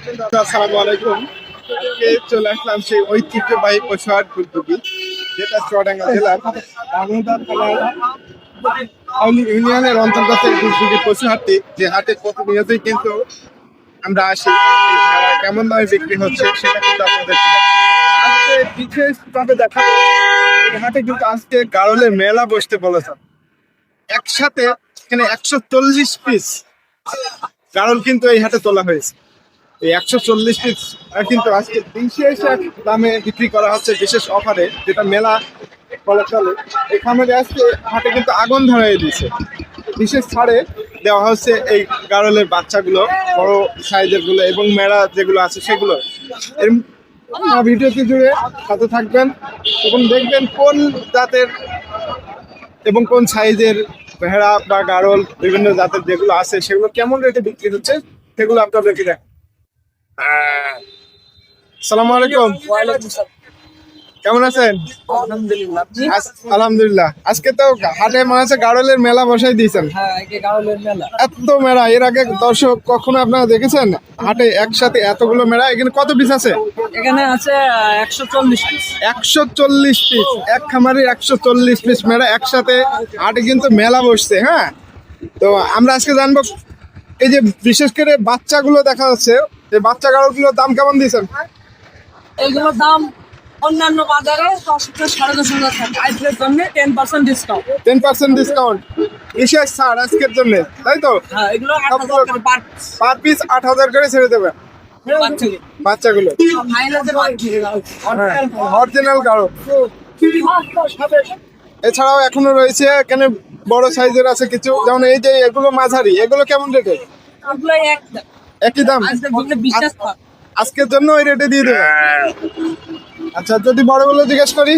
আসসালামু আলাইকুম। আজকে চলে আসলাম সেই ঐতিহ্যবাহী পশুহাট দুর্গি যেটা চুয়াডাঙ্গা জেলার ইউনিয়নের অন্তর্গত দুর্গি পশুহাটটি যে হাটে প্রতিনিয়তই কিন্তু আমরা আসি। কেমন দামে বিক্রি হচ্ছে সেটা কিন্তু আপনাদের আজকে বিশেষভাবে দেখা হাটে কিন্তু আজকে গারলের মেলা বসতে বলেছেন। একসাথে এখানে একশো চল্লিশ পিস গারল কিন্তু এই হাটে তোলা হয়েছে। এই একশো চল্লিশ পিস কিন্তু আজকে বিশেষ এক দামে বিক্রি করা হচ্ছে বিশেষ অফারে, যেটা মেলা চলে। এখানে আজকে হাটে কিন্তু আগুন ধরাই দিয়েছে। বিশেষ ছাড়ে দেওয়া হচ্ছে এই গারলের বাচ্চাগুলো, বড় সাইজেরগুলো এবং মেলা যেগুলো আছে সেগুলো। এর ভিডিওটি জুড়ে সাথে থাকবেন এবং দেখবেন কোন জাতের এবং কোন সাইজের ভেড়া বা গারল বিভিন্ন জাতের যেগুলো আছে সেগুলো কেমন রেটে বিক্রি হচ্ছে, সেগুলো আপনাদেরকে দেখ সালাম আলাইকুম। কেমন আছেন? আলহামদুলিল্লাহ। আজকে তো হাটে মনে হচ্ছে গারলের মেলা বসাই দিয়েছেন। হ্যাঁ এত মেলা। এর আগে দর্শক কখনো আপনারা দেখেছেন? হাটে একসাথে এতগুলো মেলা। এখানে কত পিস আছে? এখানে আছে একশো চল্লিশ পিস একশো চল্লিশ পিস এক খামারে একশো চল্লিশ পিস মেলা একসাথে হাটে কিন্তু মেলা বসছে হ্যাঁ? তো আমরা আজকে জানব এই যে বিশেষ করে বাচ্চাগুলো দেখা যাচ্ছে এই বাচ্চা গাড়োগুলোর দাম কেমন দিয়েছেন? এগুলোর দাম অন্যান্য বাজারে সাড়ে দশ হাজার থাকে। আজকের জন্য ten percent discount ten percent discount বিশেষ ছাড় আজকের জন্য তাই তো? হ্যাঁ এগুলো আট হাজার পার পার পিস আট হাজার করে ছেড়ে দেবে বাচ্চাগুলো। অরিজিনাল গাড়ো এছাড়াও এখনও রয়েছে এখানে বড় সাইজের আছে কিছু। যেমন এই যে এগুলো মাঝারি এগুলো কেমন রেটে? একই দাম? আজকের জন্য ওই রেটে দিয়ে দেবে। আচ্ছা যদি বড়গুলো জিজ্ঞেস করি?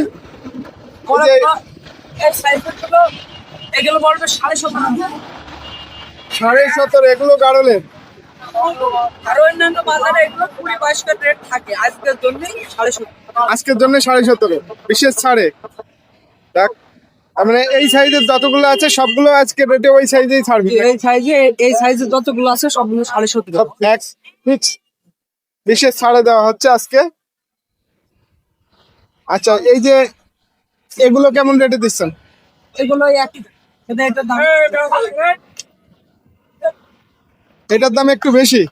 এগুলো সাড়ে সতেরো। সাড়ে সতেরো এগুলো গাড়লের আর অন্যান্য বাজারে এগুলো কুড়ি রেট থাকে। আজকের জন্য সাড়ে সতেরো। আজকের জন্য সাড়ে সতেরো বিশেষ ছাড়ে। দেখ। মানে এই সাইজের যতগুলো আছে সবগুলো আজকে রেটে ওই সাইজেই ছাড়বে। এই সাইজে এই সাইজে যতগুলো আছে সবগুলো সাড়ে সতেরো। এক ফিক্স বিশেষ ছাড়ে দেওয়া হচ্ছে আজকে। আচ্ছা এই যে এগুলো কেমন রেটে দিচ্ছেন? এগুলো একই। এটার দাম একটু বেশি।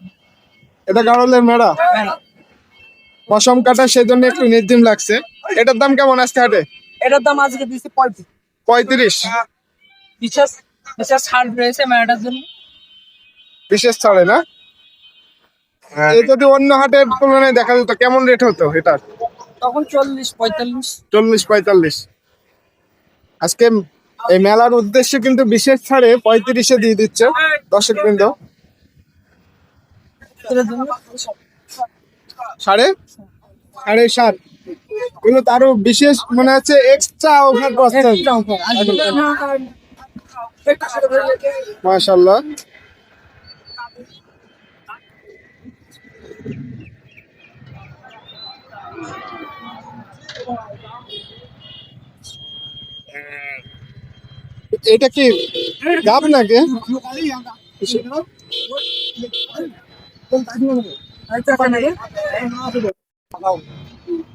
এটা গাড়লের মেড়া। মেলা। পশম কাটা সেজন্য একটু নির্দিম লাগছে। এটার দাম কেমন আজকে হাটে? এটার দাম আজকে দিচ্ছি পঁয়ত্রিশ। পঁয়ত্রিশ। বিশেষ বিশেষ ছাড় রয়েছে মেলাটার জন্য। বিশেষ ছাড়ে না? এই যদি অন্য হাটের তুলনায় দেখা যেত কেমন রেট হতো এটার তখন চল্লিশ পঁয়তাল্লিশ। চল্লিশ পঁয়তাল্লিশ। আজকে এই মেলার উদ্দেশ্যে কিন্তু বিশেষ ছাড়ে পঁয়ত্রিশে দিয়ে দিচ্ছে দর্শক বৃন্দ সাড়ে? সাড়ে সাত। এগুলো তো আরও বিশেষ মনে হচ্ছে এক্সট্রা অফার পাচ্ছেন মাশাল্লাহ এটা কি গাব নাকি? এর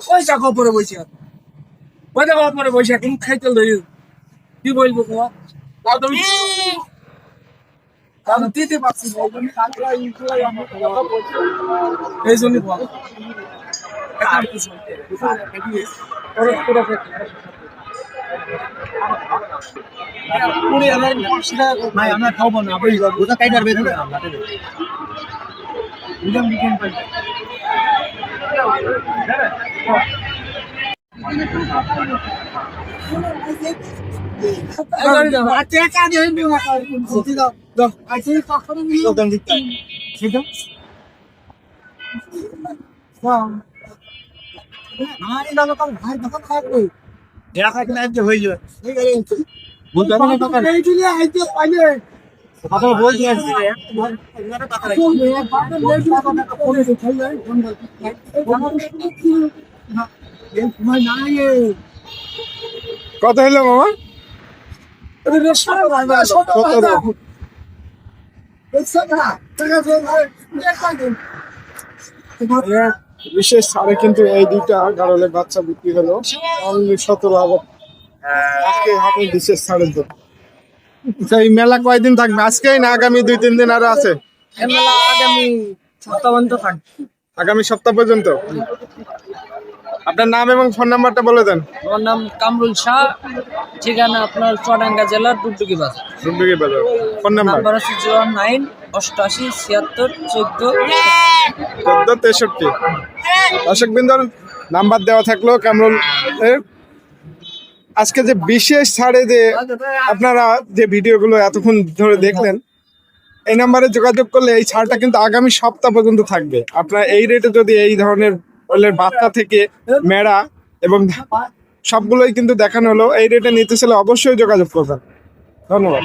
ওই চাকা পরে বসে ওই দেখো পরে বসে এখন খাইতে লই কি বলব তোমার তাও তুমি দিতে পারছি এই জন্য আমার খাব না গোটা কাইটার বের করে আমরা দেখা হয়ে যাবে বলতে হবে না দোকান এই দিলে আইতে পাইলে কথা কত হলো মামা? বিশেষ ছাড়ে কিন্তু এই দুইটা গাড়লের বাচ্চা বিক্রি হলো। অনলি আজকে হবে বিশেষ ছাড়ের জন্য। এই মেলা কয়দিন থাকবে? আজকেই না আগামী দুই তিন দিন আরও আছে? আগামী সপ্তাহ পর্যন্ত থাকবে। আগামী সপ্তাহ পর্যন্ত? আপনার নাম এবং ফোন নাম্বারটা বলে দেন। আমার নাম কামরুল শাহ ঠিকানা আপনার চুয়াডাঙ্গা জেলার ডুগডুগি বাজার। রুবিকে বলে ফোন নাম্বার? নাম্বার হচ্ছে জিরো নাইন অষ্টআশি ছিয়াত্তর চোদ্দ চোদ্দ তেষট্টি। দর্শক বিন্দুর নাম্বার দেওয়া থাকল কামরুল আজকে যে বিশেষ ছাড়ে যে আপনারা যে ভিডিওগুলো এতক্ষণ ধরে দেখলেন, এই নাম্বারে যোগাযোগ করলে এই ছাড়টা কিন্তু আগামী সপ্তাহ পর্যন্ত থাকবে। আপনার এই রেটে যদি এই ধরনের ওলের বাচ্চা থেকে মেড়া এবং সবগুলোই কিন্তু দেখানো হলো, এই রেটে নিতে চাইলে অবশ্যই যোগাযোগ করবেন। ধন্যবাদ।